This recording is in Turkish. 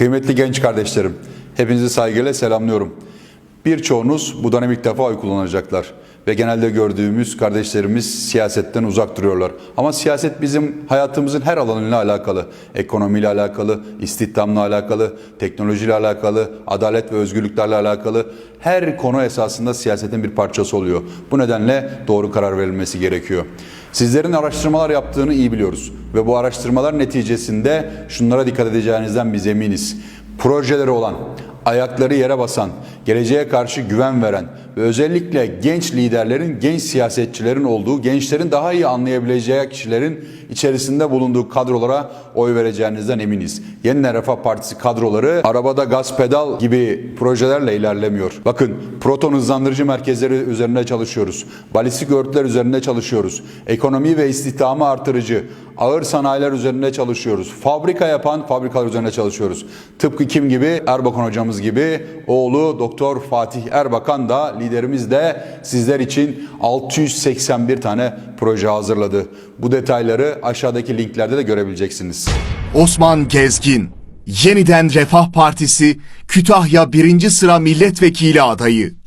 Kıymetli genç kardeşlerim, hepinizi saygıyla selamlıyorum. Birçoğunuz bu dönem ilk defa oy kullanacaklar. Ve genelde gördüğümüz kardeşlerimiz siyasetten uzak duruyorlar. Ama siyaset bizim hayatımızın her alanıyla alakalı. Ekonomiyle alakalı, istihdamla alakalı, teknolojiyle alakalı, adalet ve özgürlüklerle alakalı. Her konu esasında siyasetin bir parçası oluyor. Bu nedenle doğru karar verilmesi gerekiyor. Sizlerin araştırmalar yaptığını iyi biliyoruz. Ve bu araştırmalar neticesinde şunlara dikkat edeceğinizden biz eminiz. Projeleri olan, ayakları yere basan, geleceğe karşı güven veren ve özellikle genç liderlerin, genç siyasetçilerin olduğu, gençlerin daha iyi anlayabileceği kişilerin içerisinde bulunduğu kadrolara oy vereceğinizden eminiz. Yeniden Refah Partisi kadroları arabada gaz pedal gibi projelerle ilerlemiyor. Bakın proton hızlandırıcı merkezleri üzerinde çalışıyoruz. Balistik örtüler üzerinde çalışıyoruz. Ekonomi ve istihdamı artırıcı, ağır sanayiler üzerinde çalışıyoruz. Fabrika yapan fabrikalar üzerinde çalışıyoruz. Tıpkı kim gibi? Erbakan hocamız gibi oğlu Doktor Fatih Erbakan da liderimiz de sizler için 681 tane proje hazırladı. Bu detayları aşağıdaki linklerde de görebileceksiniz. Osman Gezgin, Yeniden Refah Partisi Kütahya 1. sıra milletvekili adayı.